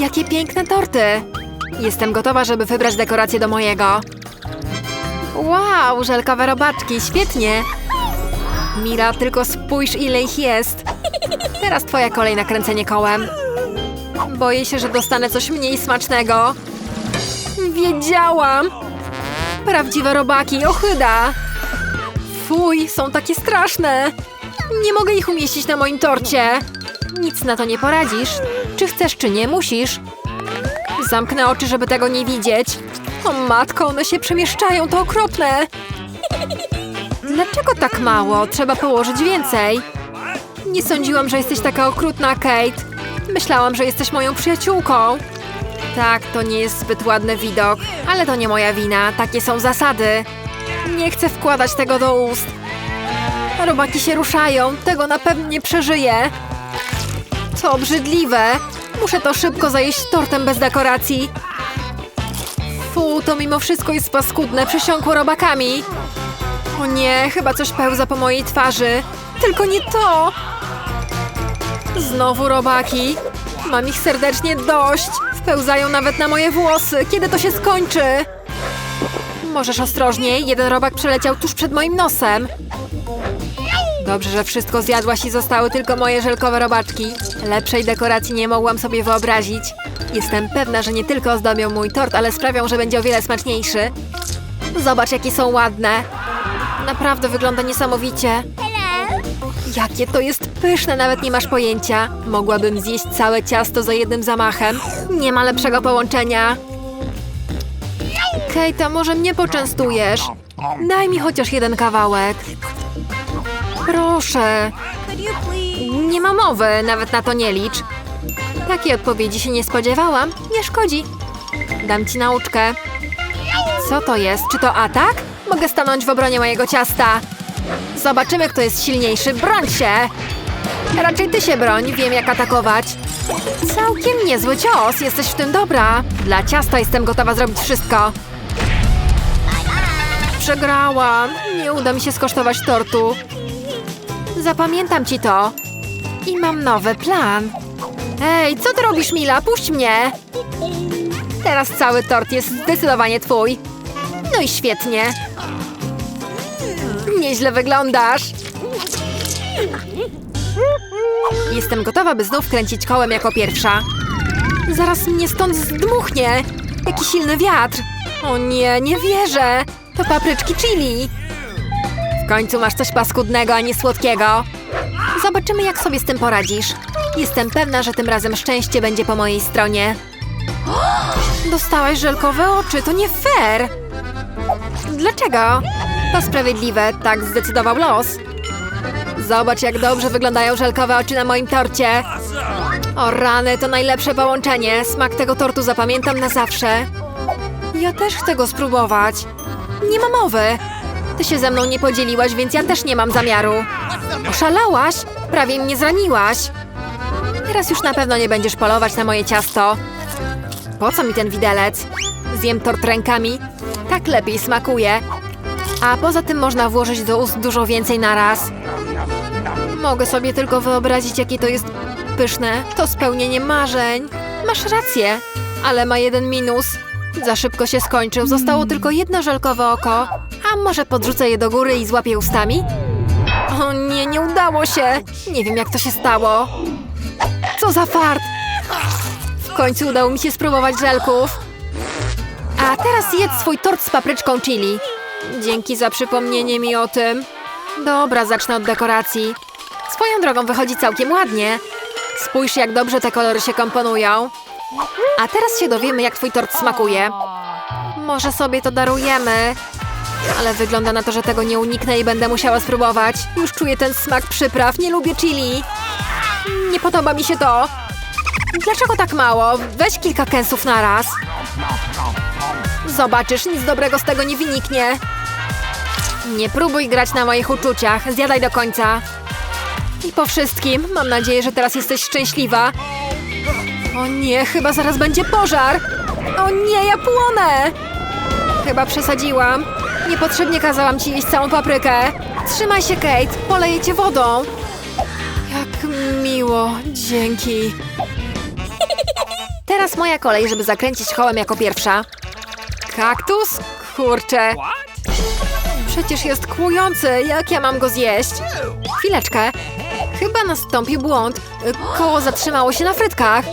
Jakie piękne torty! Jestem gotowa, żeby wybrać dekorację do mojego. Wow, żelkowe robaczki, świetnie! Mira, tylko spójrz ile ich jest. Teraz twoja kolej na kręcenie kołem. Boję się, że dostanę coś mniej smacznego. Wiedziałam! Prawdziwe robaki, ochyda! Fuj, są takie straszne! Nie mogę ich umieścić na moim torcie! Nic na to nie poradzisz. Czy chcesz, czy nie, musisz. Zamknę oczy, żeby tego nie widzieć. O matko, one się przemieszczają, to okropne! Dlaczego tak mało? Trzeba położyć więcej. Nie sądziłam, że jesteś taka okrutna, Kate. Myślałam, że jesteś moją przyjaciółką. Tak, to nie jest zbyt ładny widok, ale to nie moja wina, takie są zasady. Nie chcę wkładać tego do ust. Robaki się ruszają, tego na pewno nie przeżyję. To obrzydliwe. Muszę to szybko zajeść tortem bez dekoracji. Fu, to mimo wszystko jest paskudne, przesiąkło robakami. O nie, chyba coś pełza po mojej twarzy. Tylko nie to! Znowu robaki. Mam ich serdecznie dość. Wpełzają nawet na moje włosy. Kiedy to się skończy? Możesz ostrożniej. Jeden robak przeleciał tuż przed moim nosem. Dobrze, że wszystko zjadłaś i zostały tylko moje żelkowe robaczki. Lepszej dekoracji nie mogłam sobie wyobrazić. Jestem pewna, że nie tylko ozdobią mój tort, ale sprawią, że będzie o wiele smaczniejszy. Zobacz, jakie są ładne. Naprawdę wygląda niesamowicie. Jakie to jest pyszne, nawet nie masz pojęcia. Mogłabym zjeść całe ciasto za jednym zamachem. Nie ma lepszego połączenia. Kate, a może mnie poczęstujesz? Daj mi chociaż jeden kawałek. Proszę. Nie ma mowy, nawet na to nie licz. Takiej odpowiedzi się nie spodziewałam. Nie szkodzi. Dam ci nauczkę. Co to jest? Czy to atak? Mogę stanąć w obronie mojego ciasta. Zobaczymy, kto jest silniejszy. Broń się! Raczej ty się broń, wiem jak atakować. Całkiem niezły cios, jesteś w tym dobra. Dla ciasta jestem gotowa zrobić wszystko. Przegrałam. Nie uda mi się skosztować tortu. Zapamiętam ci to. I mam nowy plan. Ej, co ty robisz, Mila? Puść mnie! Teraz cały tort jest zdecydowanie twój. No i świetnie. Nieźle wyglądasz. Jestem gotowa, by znów kręcić kołem jako pierwsza. Zaraz mnie stąd zdmuchnie. Jaki silny wiatr. O nie, nie wierzę. To papryczki chili. Końcu masz coś paskudnego, a nie słodkiego. Zobaczymy, jak sobie z tym poradzisz. Jestem pewna, że tym razem szczęście będzie po mojej stronie. Dostałaś żelkowe oczy, to nie fair. Dlaczego? To sprawiedliwe, tak zdecydował los. Zobacz, jak dobrze wyglądają żelkowe oczy na moim torcie. O rany, to najlepsze połączenie. Smak tego tortu zapamiętam na zawsze. Ja też chcę go spróbować. Nie ma mowy. Ty się ze mną nie podzieliłaś, więc ja też nie mam zamiaru. Oszalałaś? Prawie mnie zraniłaś. Teraz już na pewno nie będziesz polować na moje ciasto. Po co mi ten widelec? Zjem tort rękami. Tak lepiej smakuje. A poza tym można włożyć do ust dużo więcej na raz. Mogę sobie tylko wyobrazić, jakie to jest pyszne. To spełnienie marzeń. Masz rację, ale ma jeden minus. Za szybko się skończył. Zostało tylko jedno żelkowe oko. A może podrzucę je do góry i złapię ustami? O nie, nie udało się. Nie wiem, jak to się stało. Co za fart. W końcu udało mi się spróbować żelków. A teraz jedz swój tort z papryczką chili. Dzięki za przypomnienie mi o tym. Dobra, zacznę od dekoracji. Swoją drogą wychodzi całkiem ładnie. Spójrz, jak dobrze te kolory się komponują. A teraz się dowiemy, jak twój tort smakuje. Może sobie to darujemy. Ale wygląda na to, że tego nie uniknę i będę musiała spróbować. Już czuję ten smak przypraw. Nie lubię chili. Nie podoba mi się to. Dlaczego tak mało? Weź kilka kęsów na raz. Zobaczysz, nic dobrego z tego nie wyniknie. Nie próbuj grać na moich uczuciach. Zjadaj do końca. I po wszystkim, mam nadzieję, że teraz jesteś szczęśliwa. O nie, chyba zaraz będzie pożar. O nie, ja płonę. Chyba przesadziłam. Niepotrzebnie kazałam ci jeść całą paprykę. Trzymaj się, Kate. Poleję cię wodą. Jak miło. Dzięki. Teraz moja kolej, żeby zakręcić kołem jako pierwsza. Kaktus? Kurczę. Przecież jest kłujący. Jak ja mam go zjeść? Chwileczkę. Chyba nastąpił błąd. Koło zatrzymało się na frytkach.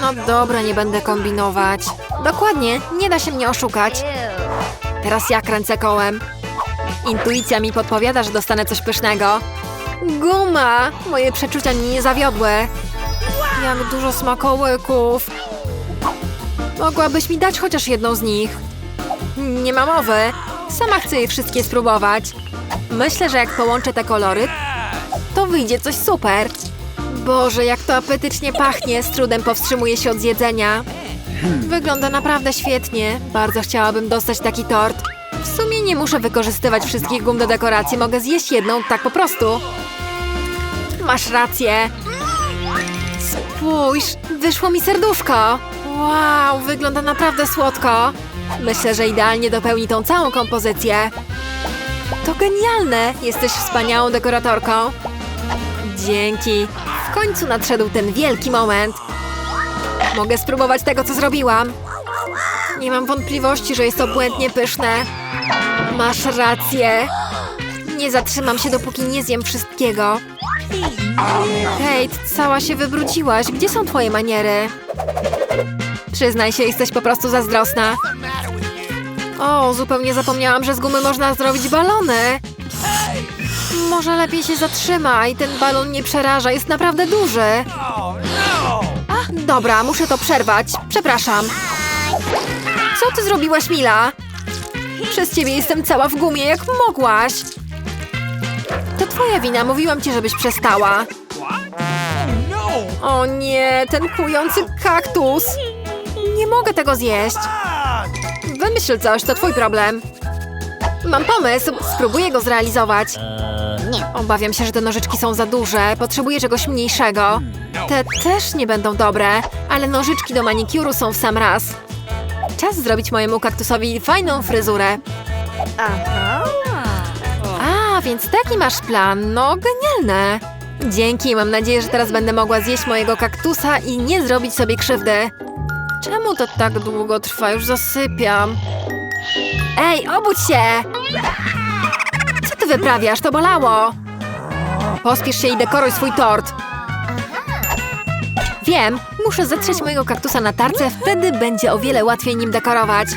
No dobra, nie będę kombinować. Dokładnie, nie da się mnie oszukać. Teraz ja kręcę kołem. Intuicja mi podpowiada, że dostanę coś pysznego. Guma! Moje przeczucia mnie nie zawiodły. Jak dużo smakołyków. Mogłabyś mi dać chociaż jedną z nich. Nie ma mowy. Sama chcę je wszystkie spróbować. Myślę, że jak połączę te kolory, to wyjdzie coś super. Boże, jak to apetycznie pachnie, z trudem powstrzymuję się od zjedzenia. Wygląda naprawdę świetnie. Bardzo chciałabym dostać taki tort. W sumie nie muszę wykorzystywać wszystkich gum do dekoracji, mogę zjeść jedną tak po prostu. Masz rację. Spójrz, wyszło mi serduszko. Wow, wygląda naprawdę słodko. Myślę, że idealnie dopełni tą całą kompozycję. To genialne! Jesteś wspaniałą dekoratorką. Dzięki. W końcu nadszedł ten wielki moment. Mogę spróbować tego, co zrobiłam. Nie mam wątpliwości, że jest to błędnie pyszne. Masz rację. Nie zatrzymam się, dopóki nie zjem wszystkiego. Kate, cała się wybrudziłaś. Gdzie są twoje maniery? Przyznaj się, jesteś po prostu zazdrosna. O, zupełnie zapomniałam, że z gumy można zrobić balony. Może lepiej się zatrzymaj, ten balon nie przeraża, jest naprawdę duży. Dobra, muszę to przerwać. Przepraszam. Co ty zrobiłaś, Mila? Przez ciebie jestem cała w gumie, jak mogłaś. To twoja wina, mówiłam ci, żebyś przestała. O nie, ten kłujący kaktus. Nie mogę tego zjeść. Wymyśl coś, to twój problem. Mam pomysł, spróbuję go zrealizować. Obawiam się, że te nożyczki są za duże. Potrzebuję czegoś mniejszego. Te też nie będą dobre, ale nożyczki do manikuru są w sam raz. Czas zrobić mojemu kaktusowi fajną fryzurę. A, więc taki masz plan. No, genialne. Dzięki, mam nadzieję, że teraz będę mogła zjeść mojego kaktusa i nie zrobić sobie krzywdy. Czemu to tak długo trwa? Już zasypiam. Ej, obudź się! Co ty wyprawiasz? To bolało! Pospiesz się i dekoruj swój tort. Wiem, muszę zetrzeć mojego kaktusa na tarce, wtedy będzie o wiele łatwiej nim dekorować.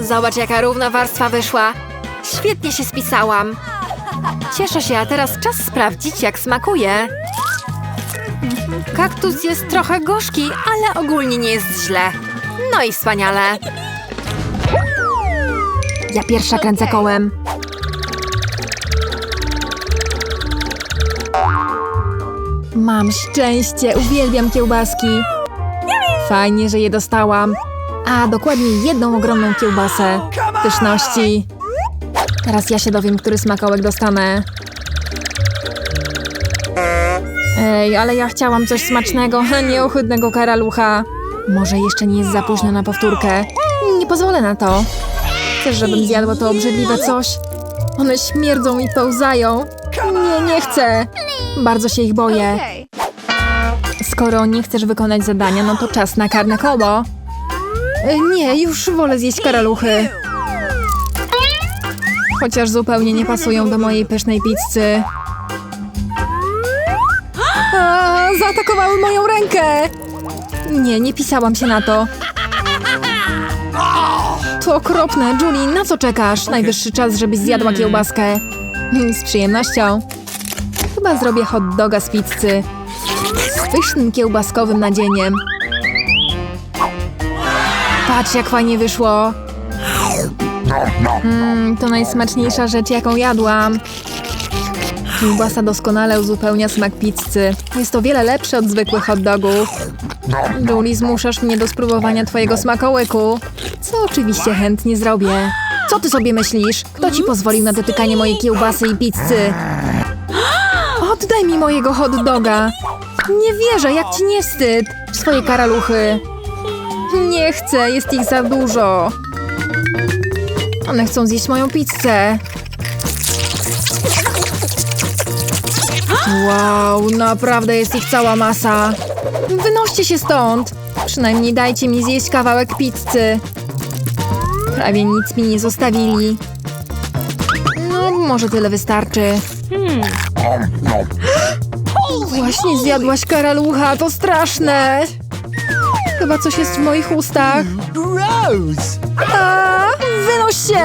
Zobacz, jaka równa warstwa wyszła. Świetnie się spisałam. Cieszę się, a teraz czas sprawdzić, jak smakuje. Kaktus jest trochę gorzki, ale ogólnie nie jest źle. No i wspaniale. Ja pierwsza kręcę kołem. Mam szczęście, uwielbiam kiełbaski. Fajnie, że je dostałam. A, dokładnie jedną ogromną kiełbasę. Pyszności. Teraz ja się dowiem, który smakołek dostanę. Ej, ale ja chciałam coś smacznego, a nie ohydnego karalucha. Może jeszcze nie jest za późno na powtórkę. Nie pozwolę na to. Chcesz, żebym zjadła to obrzydliwe coś? One śmierdzą i pełzają. Nie, nie chcę. Bardzo się ich boję. Skoro nie chcesz wykonać zadania, no to czas na karne koło. E, Nie, już wolę zjeść karaluchy. Chociaż zupełnie nie pasują do mojej pysznej pizzy. A, zaatakowały moją rękę! Nie, nie pisałam się na to. To okropne. Julie, na co czekasz? Najwyższy czas, żebyś zjadła kiełbaskę. Mm, Z przyjemnością. Chyba zrobię hot doga z pizzy. Pysznym kiełbaskowym nadzieniem. Patrz, jak fajnie wyszło. Mmm, to najsmaczniejsza rzecz, jaką jadłam. Kiełbasa doskonale uzupełnia smak pizzy. Jest to wiele lepsze od zwykłych hot dogów. Julie, zmuszasz mnie do spróbowania twojego smakołyku. Co oczywiście chętnie zrobię. Co ty sobie myślisz? Kto ci pozwolił na dotykanie mojej kiełbasy i pizzy? Oddaj mi mojego hot doga. Nie wierzę, jak ci nie wstyd. Swoje karaluchy. Nie chcę, jest ich za dużo. One chcą zjeść moją pizzę. Wow, naprawdę jest ich cała masa. Wynoście się stąd! Przynajmniej dajcie mi zjeść kawałek pizzy. Prawie nic mi nie zostawili. No, może tyle wystarczy. Właśnie zjadłaś karalucha, to straszne! Chyba coś jest w moich ustach. Gross! A, wynoś się!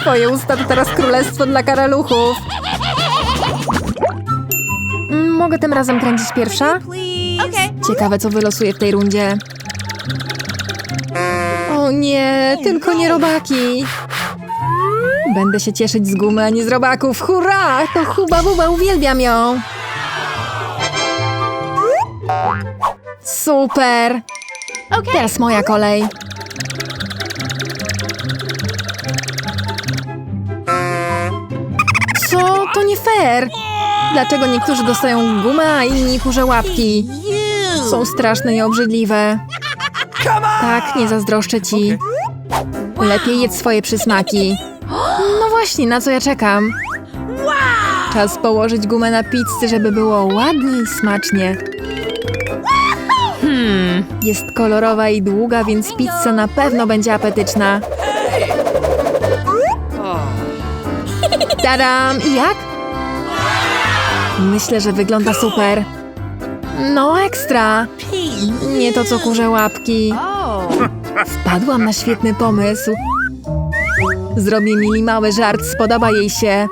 Twoje usta to teraz królestwo dla karaluchów. Mm, Mogę tym razem kręcić pierwsza? Ciekawe, co wylosuje w tej rundzie. O nie, tylko nie robaki. Będę się cieszyć z gumy, a nie z robaków. Hurra! To Huba Buba, uwielbiam ją. Super! Okay. Teraz moja kolej. Co? To nie fair! Dlaczego niektórzy dostają gumę, a inni kurze łapki? Są straszne i obrzydliwe. Tak, nie zazdroszczę ci. Lepiej jedz swoje przysmaki. Właśnie, na co ja czekam? Czas położyć gumę na pizzę, żeby było ładnie i smacznie. Hmm, jest kolorowa i długa, więc pizza na pewno będzie apetyczna. Tadam! I jak? Myślę, że wygląda super. No ekstra! Nie to co kurze łapki. Wpadłam na świetny pomysł. Zrobię Mili mały żart, spodoba jej się.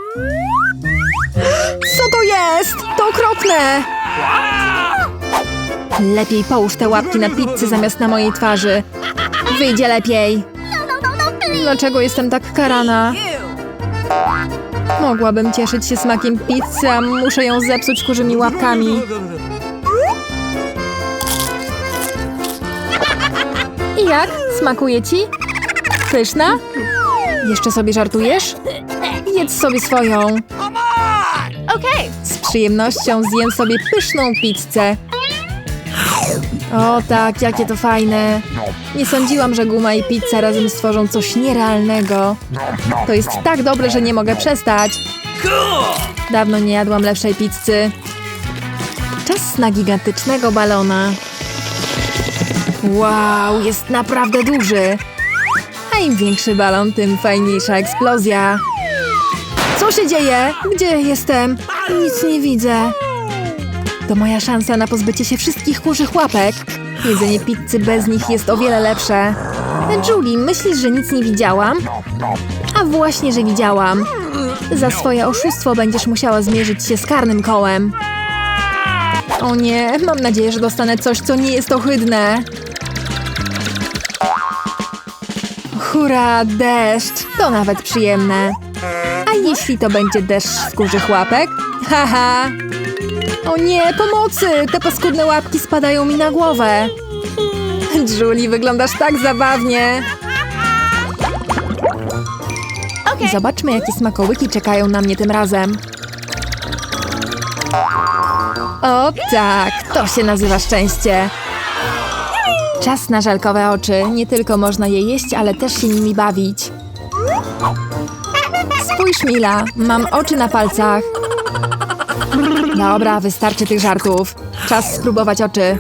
Co to jest? To okropne! Lepiej połóż te łapki na pizzy zamiast na mojej twarzy. Wyjdzie lepiej. Dlaczego jestem tak karana? Mogłabym cieszyć się smakiem pizzy, a muszę ją zepsuć kurzymi łapkami. I jak? Smakuje ci? Pyszna? Jeszcze sobie żartujesz? Jedz sobie swoją. Okay. Z przyjemnością zjem sobie pyszną pizzę. O tak, jakie to fajne. Nie sądziłam, że guma i pizza razem stworzą coś nierealnego. To jest tak dobre, że nie mogę przestać. Dawno nie jadłam lepszej pizzy. Czas na gigantycznego balona. Wow, jest naprawdę duży. Im większy balon, tym fajniejsza eksplozja. Co się dzieje? Gdzie jestem? Nic nie widzę. To moja szansa na pozbycie się wszystkich kurzych łapek. Jedzenie pizzy bez nich jest o wiele lepsze. Julie, myślisz, że nic nie widziałam? A właśnie, że widziałam. Za swoje oszustwo będziesz musiała zmierzyć się z karnym kołem. O nie, mam nadzieję, że dostanę coś, co nie jest ohydne. Hurra, deszcz! To nawet przyjemne. A jeśli to będzie deszcz z kurzych łapek? Haha! O nie, pomocy! Te paskudne łapki spadają mi na głowę. Julie, wyglądasz tak zabawnie. Okay. Zobaczmy, jakie smakołyki czekają na mnie tym razem. O tak, to się nazywa szczęście. Czas na żelkowe oczy. Nie tylko można je jeść, ale też się nimi bawić. Spójrz, Mila, mam oczy na palcach. Dobra, wystarczy tych żartów. Czas spróbować oczy.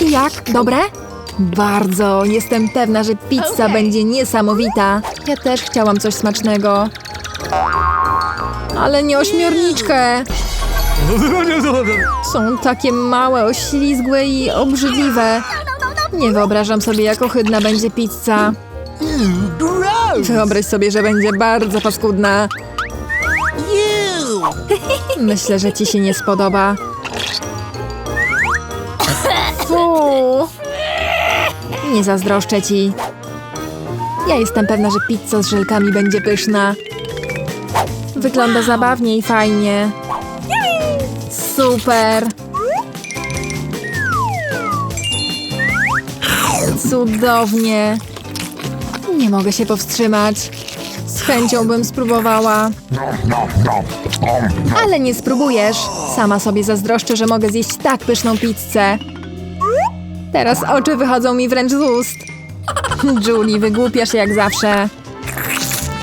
I jak? Dobre? Bardzo. Jestem pewna, że pizza Okej. będzie niesamowita. Ja też chciałam coś smacznego. Ale nie ośmiorniczkę. Są takie małe, oślizgłe i obrzydliwe. Nie wyobrażam sobie, jak ohydna będzie pizza. Wyobraź sobie, że będzie bardzo paskudna. Myślę, że ci się nie spodoba. Fu! Nie zazdroszczę ci. Ja jestem pewna, że pizza z żelkami będzie pyszna. Wygląda zabawnie i fajnie. Super! Cudownie! Nie mogę się powstrzymać. Z chęcią bym spróbowała. Ale nie spróbujesz. Sama sobie zazdroszczę, że mogę zjeść tak pyszną pizzę. Teraz oczy wychodzą mi wręcz z ust. Julie, wygłupiasz się jak zawsze.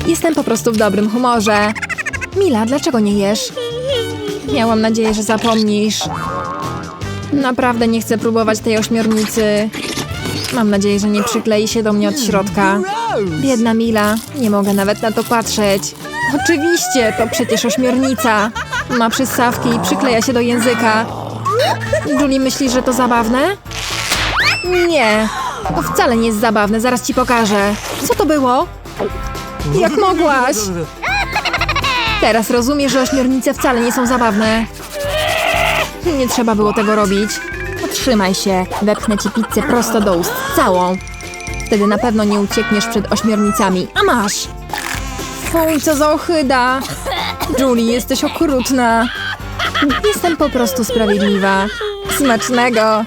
Jestem po prostu w dobrym humorze. Mila, dlaczego nie jesz? Miałam nadzieję, że zapomnisz. Naprawdę nie chcę próbować tej ośmiornicy. Mam nadzieję, że nie przyklei się do mnie od środka. Biedna Mila, nie mogę nawet na to patrzeć. Oczywiście, to przecież ośmiornica. Ma przystawki i przykleja się do języka. Julie myśli, że to zabawne? Nie, to wcale nie jest zabawne, zaraz ci pokażę. Co to było? Jak mogłaś? Teraz rozumiesz, że ośmiornice wcale nie są zabawne. Nie trzeba było tego robić. Otrzymaj się, wepchnę ci pizzę prosto do ust, całą. Wtedy na pewno nie uciekniesz przed ośmiornicami. A masz! Fuj, co za ohyda! Julie, jesteś okrutna. Jestem po prostu sprawiedliwa. Smacznego!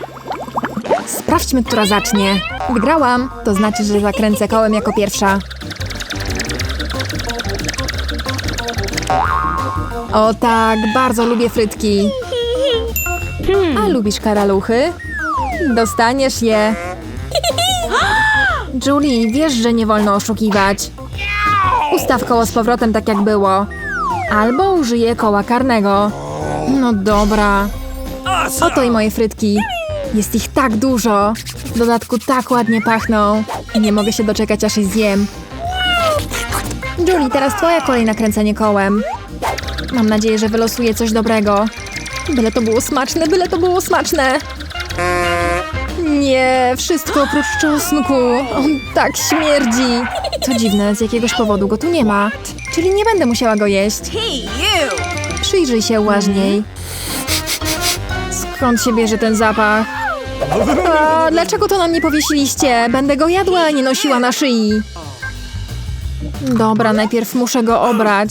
Sprawdźmy, która zacznie. Wygrałam, to znaczy, że zakręcę kołem jako pierwsza. O tak, bardzo lubię frytki. A lubisz karaluchy? Dostaniesz je. Julie, wiesz, że nie wolno oszukiwać. Ustaw koło z powrotem tak jak było. Albo użyję koła karnego. No dobra. Oto i moje frytki. Jest ich tak dużo. W dodatku tak ładnie pachną. I nie mogę się doczekać, aż je zjem. Julie, teraz twoja kolej na kręcenie kołem. Mam nadzieję, że wylosuję coś dobrego. Byle to było smaczne, byle to było smaczne. Nie, wszystko oprócz czosnku. On tak śmierdzi. Co dziwne, z jakiegoś powodu go tu nie ma. Czyli nie będę musiała go jeść. Przyjrzyj się uważniej. Skąd się bierze ten zapach? A, dlaczego to nam nie powiesiliście? Będę go jadła, a nie nosiła na szyi. Dobra, najpierw muszę go obrać.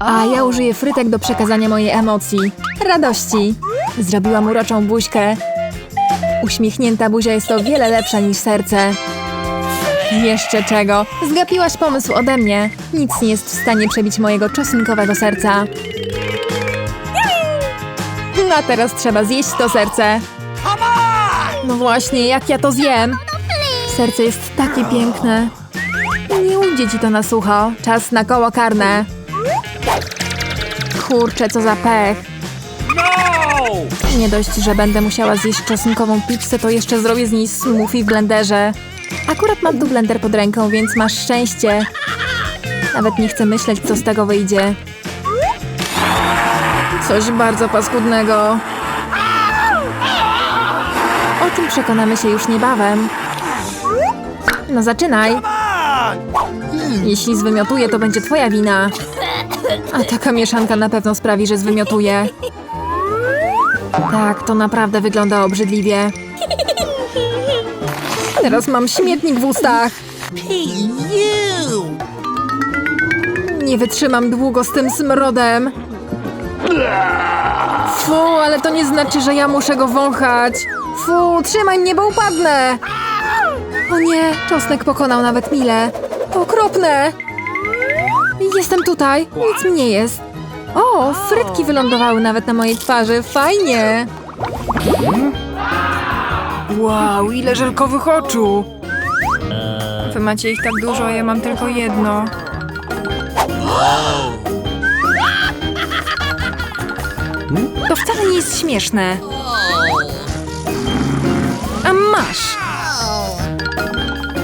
A ja użyję frytek do przekazania mojej emocji. Radości. Zrobiłam uroczą buźkę. Uśmiechnięta buzia jest o wiele lepsza niż serce. Jeszcze czego? Zgapiłaś pomysł ode mnie. Nic nie jest w stanie przebić mojego czosnkowego serca. No a teraz trzeba zjeść to serce. No właśnie, jak ja to zjem? Serce jest takie piękne. Nie ujdzie ci to na sucho. Czas na koło karne. Kurczę, co za pech. Nie dość, że będę musiała zjeść czosnkową pizzę, to jeszcze zrobię z niej smoothie w blenderze. Akurat mam tu blender pod ręką, więc masz szczęście. Nawet nie chcę myśleć, co z tego wyjdzie. Coś bardzo paskudnego. O tym przekonamy się już niebawem. No zaczynaj. Jeśli zwymiotuję, to będzie twoja wina. A taka mieszanka na pewno sprawi, że zwymiotuję. Tak, to naprawdę wygląda obrzydliwie. Teraz mam śmietnik w ustach. Nie wytrzymam długo z tym smrodem. Fu, ale to nie znaczy, że ja muszę go wąchać. Fu, trzymaj mnie, bo upadnę. O nie, czosnek pokonał nawet Milę. Okropne. Jestem tutaj, nic mi nie jest. O, frytki wylądowały nawet na mojej twarzy, fajnie. Wow, ile żelkowych oczu. Wy macie ich tak dużo, a ja mam tylko jedno. To wcale nie jest śmieszne. A masz!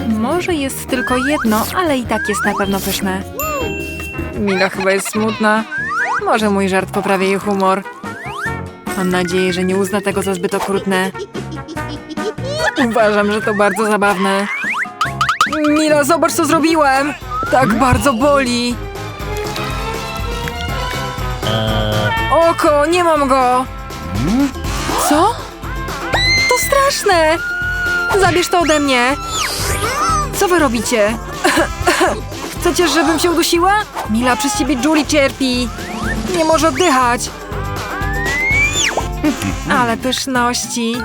Może jest tylko jedno, ale i tak jest na pewno pyszne. Mila chyba jest smutna. Może mój żart poprawia jej humor. Mam nadzieję, że nie uzna tego za zbyt okrutne. Uważam, że to bardzo zabawne. Mila, zobacz co zrobiłem! Tak bardzo boli. Oko, nie mam go! Co? To straszne! Zabierz to ode mnie! Co wy robicie? Chcecie, żebym się udusiła? Mila, przez ciebie Julie cierpi. Nie może oddychać. Ale pyszności.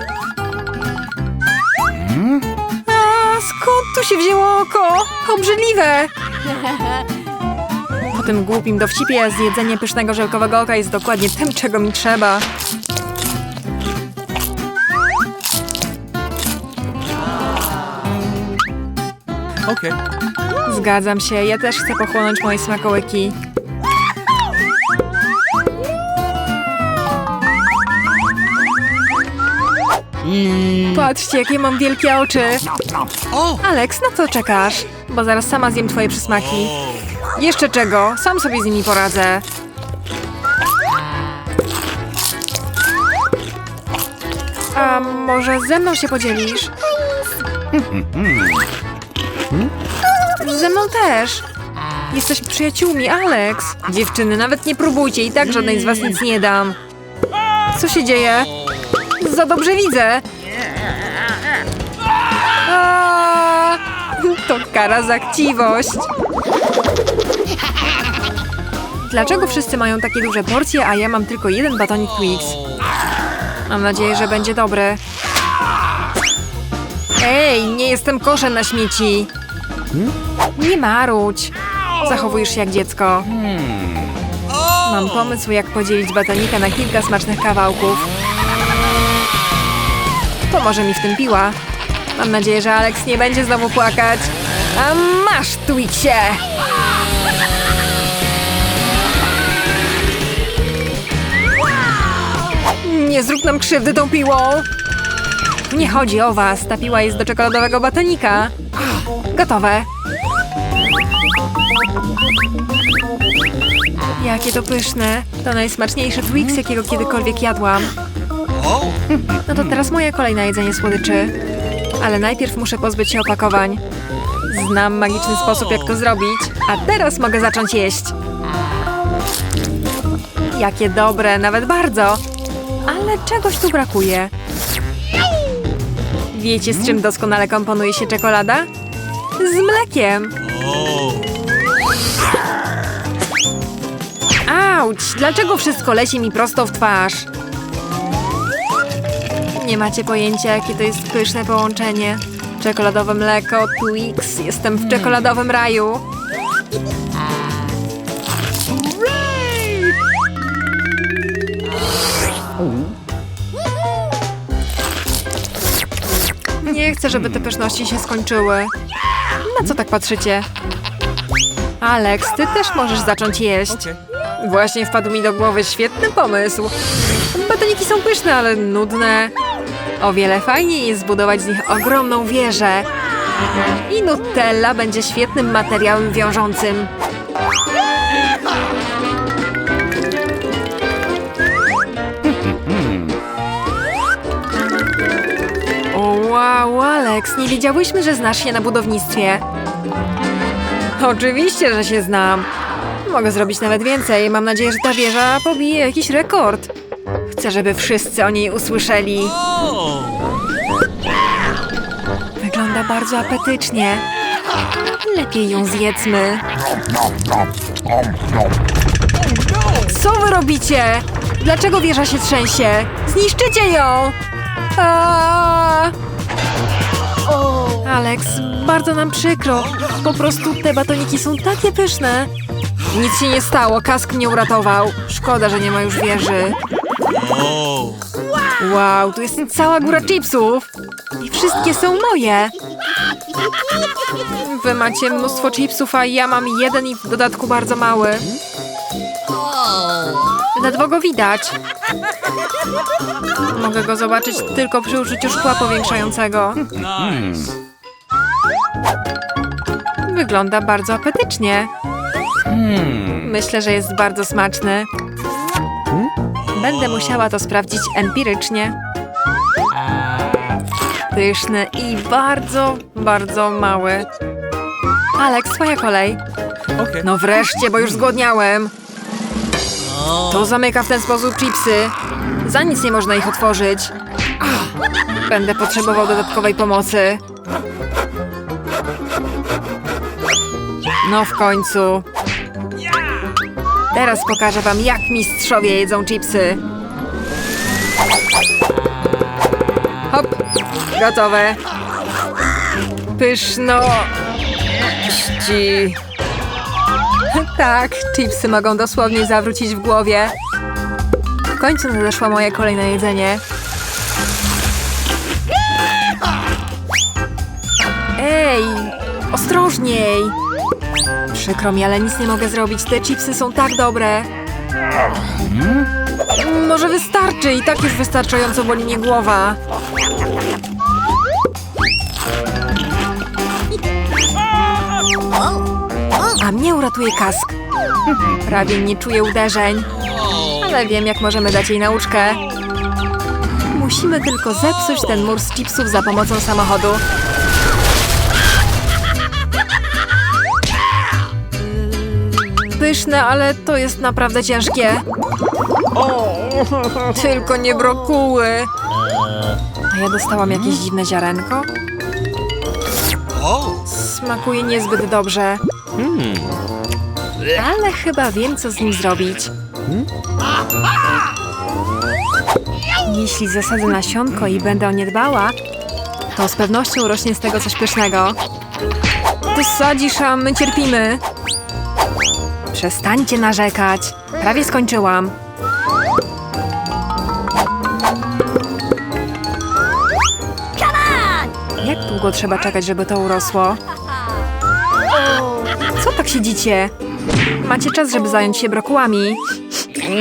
A, skąd tu się wzięło oko? Obrzydliwe. Po tym głupim dowcipie zjedzenie pysznego żelkowego oka jest dokładnie tym, czego mi trzeba. Okay. Zgadzam się, ja też chcę pochłonąć moje smakołyki. Patrzcie, jakie mam wielkie oczy. Alex, na co czekasz? Bo zaraz sama zjem twoje przysmaki. Jeszcze czego? Sam sobie z nimi poradzę. A może ze mną się podzielisz? Ze mną też. Jesteśmy przyjaciółmi, Alex. Dziewczyny, nawet nie próbujcie i tak żadnej z was nic nie dam. Co się dzieje? Za dobrze widzę. A, to kara za chciwość. Dlaczego wszyscy mają takie duże porcje, a ja mam tylko jeden batonik Twix? Mam nadzieję, że będzie dobry. Ej, nie jestem koszem na śmieci. Nie marudź. Zachowujesz się jak dziecko. Mam pomysł, jak podzielić batonika na kilka smacznych kawałków. Pomoże mi w tym piła. Mam nadzieję, że Alex nie będzie znowu płakać. A masz, Twixie! Nie zrób nam krzywdy tą piłą! Nie chodzi o was, ta piła jest do czekoladowego batonika. Gotowe. Jakie to pyszne. To najsmaczniejszy Twix, jakiego kiedykolwiek jadłam. No to teraz moja kolej na jedzenie słodyczy. Ale najpierw muszę pozbyć się opakowań. Znam magiczny sposób, jak to zrobić, a teraz mogę zacząć jeść. Jakie dobre, nawet bardzo. Ale czegoś tu brakuje. Wiecie, z czym doskonale komponuje się czekolada? Z mlekiem. Auć! Dlaczego wszystko leci mi prosto w twarz? Nie macie pojęcia, jakie to jest pyszne połączenie. Czekoladowe mleko, Twix. Jestem w czekoladowym raju. Nie chcę, żeby te pyszności się skończyły. Na co tak patrzycie? Alex, ty też możesz zacząć jeść. Właśnie wpadł mi do głowy świetny pomysł. Batoniki są pyszne, ale nudne. O wiele fajniej jest zbudować z nich ogromną wieżę. I Nutella będzie świetnym materiałem wiążącym. Wow, Alex, nie wiedziałyśmy, że znasz się na budownictwie. Oczywiście, że się znam. Mogę zrobić nawet więcej. Mam nadzieję, że ta wieża pobije jakiś rekord. Chcę, żeby wszyscy o niej usłyszeli. Wygląda bardzo apetycznie. Lepiej ją zjedzmy. Co wy robicie? Dlaczego wieża się trzęsie? Zniszczycie ją! A! Alex, bardzo nam przykro. Po prostu te batoniki są takie pyszne. Nic się nie stało, kask mnie uratował. Szkoda, że nie ma już wieży. Wow, tu jest cała góra chipsów. I wszystkie są moje. Wy macie mnóstwo chipsów, a ja mam jeden i w dodatku bardzo mały. Ledwo go widać. Mogę go zobaczyć tylko przy użyciu szkła powiększającego. Nice. Wygląda bardzo apetycznie. Myślę, że jest bardzo smaczny. Będę musiała to sprawdzić empirycznie. Pyszny i bardzo, bardzo mały. Alex, twoja kolej. Okay. No wreszcie, bo już zgłodniałem. To zamyka w ten sposób chipsy. Za nic nie można ich otworzyć. Będę potrzebował dodatkowej pomocy. No w końcu. Teraz pokażę wam, jak mistrzowie jedzą chipsy. Hop, gotowe. Pyszno. Ści. Tak, chipsy mogą dosłownie zawrócić w głowie. W końcu nadeszła moje kolejne jedzenie. Ej, ostrożniej! Przykro mi, ale nic nie mogę zrobić. Te chipsy są tak dobre. Może wystarczy i tak już wystarczająco boli mnie głowa. A mnie uratuje kask. Prawie nie czuję uderzeń, ale wiem, jak możemy dać jej nauczkę. Musimy tylko zepsuć ten mur z chipsów za pomocą samochodu. Pyszne, ale to jest naprawdę ciężkie. Tylko nie brokuły. A ja dostałam jakieś dziwne ziarenko? Smakuje niezbyt dobrze. Ale chyba wiem, co z nim zrobić. Jeśli zasadzę nasionko i będę o nie dbała, to z pewnością rośnie z tego coś pysznego. Ty sadzisz, a my cierpimy. Przestańcie narzekać. Prawie skończyłam. Jak długo trzeba czekać, żeby to urosło? Co tak siedzicie? Macie czas, żeby zająć się brokułami.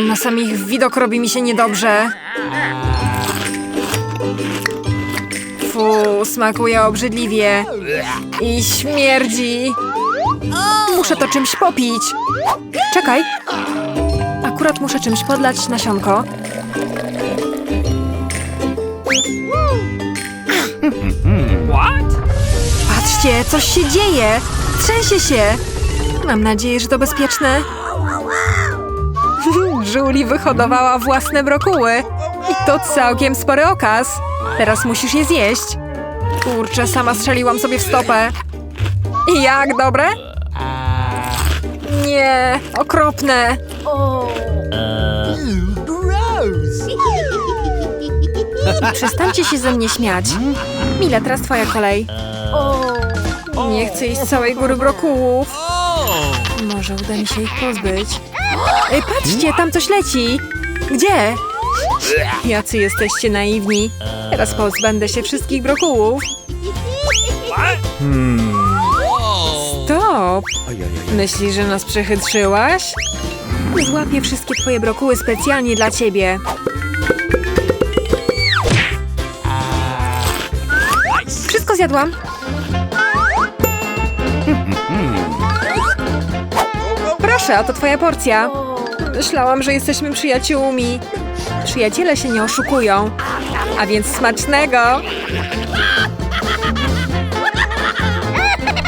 Na sam ich widok robi mi się niedobrze. Fu, smakuje obrzydliwie. I śmierdzi. Muszę to czymś popić. Czekaj. Akurat muszę czymś podlać nasionko. Patrzcie, coś się dzieje! Trzęsie się! Mam nadzieję, że to bezpieczne. Julie wyhodowała własne brokuły. I to całkiem spory okaz. Teraz musisz je zjeść. Kurczę, sama strzeliłam sobie w stopę. Jak, dobre? Nie, okropne. I przestańcie się ze mnie śmiać. Mila, teraz twoja kolej. Nie chcę iść z całej góry brokułów. Może uda mi się ich pozbyć. Ej, patrzcie, tam coś leci. Gdzie? Jacy jesteście naiwni. Teraz pozbędę się wszystkich brokułów. Oh. Stop! Myślisz, że nas przechytrzyłaś? Złapię wszystkie twoje brokuły specjalnie dla ciebie. Wszystko zjadłam. Proszę, oto twoja porcja. Myślałam, że jesteśmy przyjaciółmi. Przyjaciele się nie oszukują. A więc smacznego!